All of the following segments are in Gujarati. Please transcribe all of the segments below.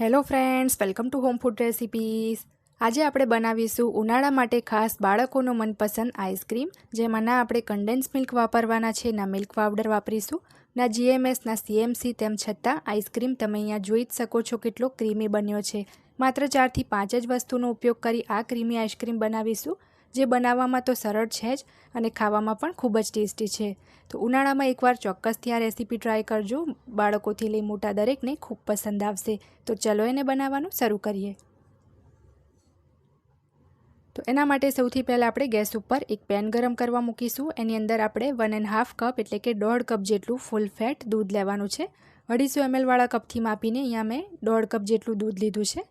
Hello friends welcome to home food recipes આજે આપણે બનાવીશું ઉનાળા માટે ખાસ બાળકોનો મનપસંદ આઈસ્ક્રીમ જેમાં ના આપણે કન્ડેન્સ મિલ્ક વાપરવાના છે, ના મિલ્ક પાવડર વાપરીશું, ના જીએમએસ ના સીએમસી તેમ છતાં આઈસ્ક્રીમ તમે અહીંયા જોઈ જ શકો છો કેટલો ક્રીમી બન્યો છે. માત્ર ચારથી પાંચ જ વસ્તુનો ઉપયોગ કરી આ ક્રીમી આઈસ્ક્રીમ બનાવીશું. જે બનાવવામાં તો સરળ છે જ અને ખાવામાં પણ ખૂબ જ ટેસ્ટી છે. તો ઉનાળામાં એકવાર ચોક્કસથી આ રેસીપી ટ્રાય કરજો. બાળકોથી લઈ મોટા દરેકને ખૂબ પસંદ આવશે. તો ચલો એને બનાવવાનું શરૂ કરીએ. તો એના માટે સૌથી પહેલાં આપણે ગેસ ઉપર એક પેન ગરમ કરવા મૂકીશું. એની અંદર આપણે વન એન્ડ હાફ કપ એટલે કે દોઢ કપ જેટલું ફૂલ ફેટ દૂધ લેવાનું છે. અઢીસો એમએલવાળા કપથી માપીને અહીંયા મેં દોઢ કપ જેટલું દૂધ લીધું છે.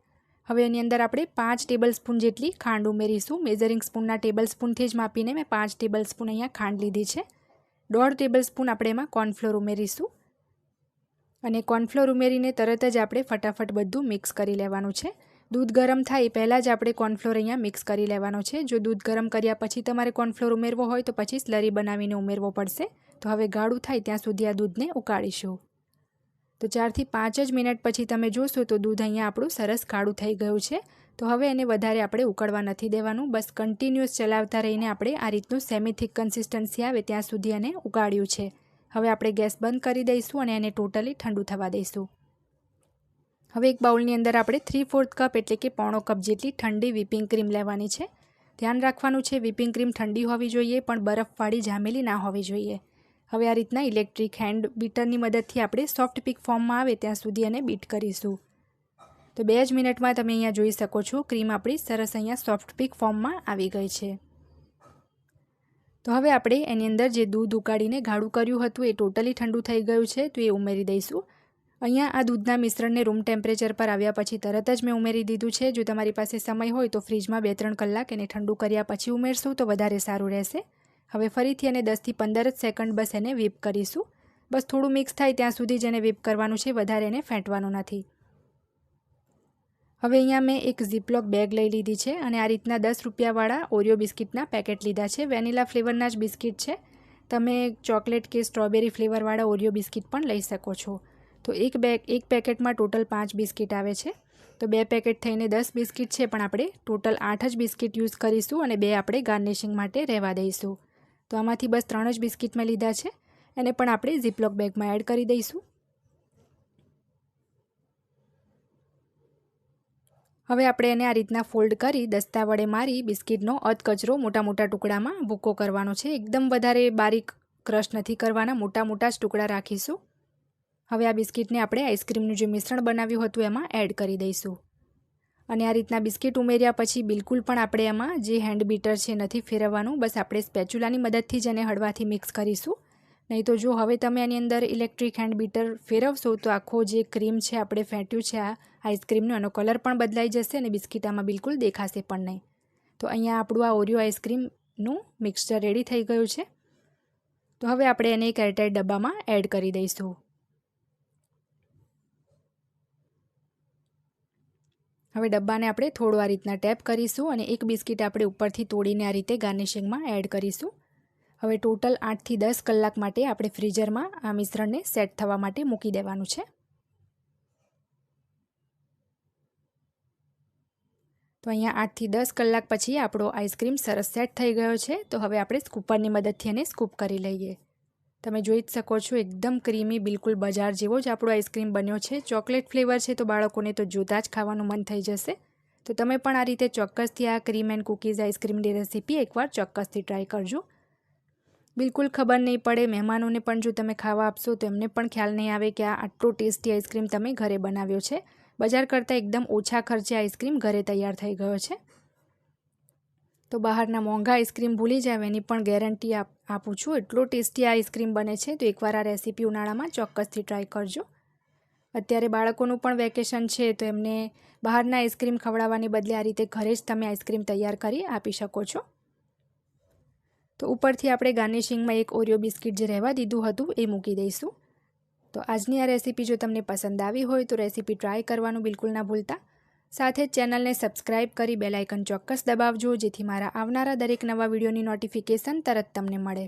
હવે એની અંદર આપણે પાંચ ટેબલ સ્પૂન જેટલી ખાંડ ઉમેરીશું. મેઝરિંગ સ્પૂનના ટેબલ સ્પૂનથી જ માપીને મેં પાંચ ટેબલ સ્પૂન અહીંયા ખાંડ લીધી છે. દોઢ ટેબલ સ્પૂન આપણે એમાં કોર્નફ્લોર ઉમેરીશું. અને કોર્નફ્લોર ઉમેરીને તરત જ આપણે ફટાફટ બધું મિક્સ કરી લેવાનું છે. દૂધ ગરમ થાય એ પહેલાં જ આપણે કોર્નફ્લોર અહીંયા મિક્સ કરી લેવાનો છે. જો દૂધ ગરમ કર્યા પછી તમારે કોર્નફ્લોર ઉમેરવો હોય તો પછી સ્લરી બનાવીને ઉમેરવો પડશે. તો હવે ગાળું થાય ત્યાં સુધી આ દૂધને ઉકાળીશું. તો ચારથી પાંચ જ મિનિટ પછી તમે જોશો તો દૂધ અહીંયા આપણું સરસ કાળું થઈ ગયું છે. તો હવે એને વધારે આપણે ઉકળવા નથી દેવાનું. બસ કન્ટિન્યુઅસ ચલાવતા રહીને આપણે આ રીતનું સેમી થીક કન્સિસ્ટન્સી આવે ત્યાં સુધી એને ઉગાડ્યું છે. હવે આપણે ગેસ બંધ કરી દઈશું અને એને ટોટલી ઠંડુ થવા દઈશું. હવે એક બાઉલની અંદર આપણે થ્રી ફોર્થ કપ એટલે કે પોણો કપ જેટલી ઠંડી વિપિંગ ક્રીમ લેવાની છે. ધ્યાન રાખવાનું છે વિપિંગ ક્રીમ ઠંડી હોવી જોઈએ પણ બરફવાળી જામેલી ના હોવી જોઈએ. હવે આ રીતના ઇલેક્ટ્રિક હેન્ડ બીટરની મદદથી આપણે સોફ્ટ પીક ફોર્મમાં આવે ત્યાં સુધી એને બીટ કરીશું. તો બે જ મિનિટમાં તમે અહીંયા જોઈ શકો છો ક્રીમ આપણી સરસ અહીંયા સોફ્ટ પીક ફોર્મમાં આવી ગઈ છે. તો હવે આપણે એની અંદર જે દૂધ ઉકાળીને ગાળું કર્યું હતું એ ટોટલી ઠંડુ થઈ ગયું છે, તો એ ઉમેરી દઈશું. અહીંયા આ દૂધના મિશ્રણને રૂમ ટેમ્પરેચર પર આવ્યા પછી તરત જ મેં ઉમેરી દીધું છે. જો તમારી પાસે સમય હોય તો ફ્રીજમાં બે ત્રણ કલાક એને ઠંડુ કર્યા પછી ઉમેરશું તો વધારે સારું રહેશે. હવે ફરીથી એને દસથી પંદર જ સેકન્ડ બસ એને વીપ કરીશું. બસ થોડું મિક્સ થાય ત્યાં સુધી જ એને વીપ કરવાનું છે, વધારે એને ફેંટવાનું નથી. હવે અહીંયા મેં એક ઝીપલોક બેગ લઈ લીધી છે અને આ રીતના દસ રૂપિયાવાળા ઓરિયો બિસ્કિટના પેકેટ લીધા છે. વેનીલા ફ્લેવરના જ બિસ્કિટ છે. તમે ચોકલેટ કે સ્ટ્રોબેરી ફ્લેવરવાળા ઓરિયો બિસ્કિટ પણ લઈ શકો છો. તો એક બેગ એક પેકેટમાં ટોટલ પાંચ બિસ્કિટ આવે છે. તો બે પેકેટ થઈને દસ બિસ્કિટ છે, પણ આપણે ટોટલ આઠ જ બિસ્કિટ યુઝ કરીશું અને બે આપણે ગાર્નિશિંગ માટે રહેવા દઈશું. તો આમાંથી બસ ત્રણ જ બિસ્કિટ મેં લીધા છે. એને પણ આપણે ઝીપલોક બેગમાં એડ કરી દઈશું. હવે આપણે એને આ રીતના ફોલ્ડ કરી દસ્તા વડે મારી બિસ્કિટનો અધકચરો મોટા મોટા ટુકડામાં ભૂકો કરવાનો છે. એકદમ વધારે બારીક ક્રશ નથી કરવાના મોટા મોટા જ ટુકડા રાખીશું. હવે આ બિસ્કિટને આપણે આઈસ્ક્રીમનું જે મિશ્રણ બનાવ્યું હતું એમાં એડ કરી દઈશું. અને આ રીતના બિસ્કિટ ઉમેર્યા પછી બિલકુલ પણ આપણે એમાં જે હેન્ડ બીટર છે નથી ફેરવવાનું, બસ આપણે સ્પેચ્યુલાની મદદથી જ એને હળવાથી મિક્સ કરીશું. નહીં તો જો હવે તમે આની અંદર ઇલેક્ટ્રિક હેન્ડ બીટર ફેરવશો તો આખો જે ક્રીમ છે, આપણે ફેંટ્યું છે, આ આઈસ્ક્રીમનો એનો કલર પણ બદલાઈ જશે અને બિસ્કિટ આમાં બિલકુલ દેખાશે પણ નહીં. તો અહીંયા આપણું આ ઓરિયો આઈસ્ક્રીમનું મિક્સચર રેડી થઈ ગયું છે. તો હવે આપણે એને એક એરટાઈટ ડબ્બામાં એડ કરી દઈશું. હવે ડબ્બાને આપણે થોડું આ રીતના ટેપ કરીશું અને એક બિસ્કિટ આપણે ઉપરથી તોડીને આ રીતે ગાર્નિશિંગમાં એડ કરીશું. હવે ટોટલ આઠથી દસ કલાક માટે આપણે ફ્રીઝરમાં આ મિશ્રણને સેટ થવા માટે મૂકી દેવાનું છે. તો અહીંયા આઠથી દસ કલાક પછી આપણો આઈસ્ક્રીમ સરસ સેટ થઈ ગયો છે. તો હવે આપણે સ્કૂપરની મદદથી એને સ્કૂપ કરી લઈએ. તમે જોઈ જ શકો છો, એકદમ ક્રીમી બિલકુલ બજાર જેવો જ આપણો આઈસ્ક્રીમ બન્યો છે. ચોકલેટ ફ્લેવર છે તો બાળકોને તો જોતાં જ ખાવાનું મન થઈ જશે. તો તમે પણ આ રીતે ચોક્કસથી આ ક્રીમ એન્ડ કૂકીઝ આઈસ્ક્રીમની રેસીપી એકવાર ચોક્કસથી ટ્રાય કરજો. બિલકુલ ખબર નહીં પડે, મહેમાનોને પણ જો તમે ખાવા આપશો તો એમને પણ ખ્યાલ નહીં આવે કે આ આટલો ટેસ્ટી આઈસ્ક્રીમ તમે ઘરે બનાવ્યો છે. બજાર કરતાં એકદમ ઓછા ખર્ચે આઈસ્ક્રીમ ઘરે તૈયાર થઈ ગયો છે. તો બહારના મોંઘા આઈસ્ક્રીમ ભૂલી જાવ, એની પણ ગેરંટી આપું છું. એટલો ટેસ્ટી આઈસ્ક્રીમ બને છે, તો એકવાર આ રેસીપી ઉનાળામાં ચોક્કસથી ટ્રાય કરજો. અત્યારે બાળકોનું પણ વેકેશન છે, તો એમને બહારના આઈસ્ક્રીમ ખવડાવવાની બદલે આ રીતે ઘરે જ તમે આઈસ્ક્રીમ તૈયાર કરી આપી શકો છો. તો ઉપરથી આપણે ગાર્નિશિંગમાં એક ઓરિયો બિસ્કિટ જે રહેવા દીધું હતું, એ મૂકી દઈશું. તો આજની આ રેસીપી જો તમને પસંદ આવી હોય, તો રેસીપી ટ્રાય કરવાનું બિલકુલ ના ભૂલતા. સાથે જ ચેનલને સબસ્ક્રાઇબ કરી બેલાઇકન ચોક્કસ દબાવજો, જેથી મારા આવનારા દરેક નવા વિડીયોની નોટિફિકેશન તરત તમને મળે.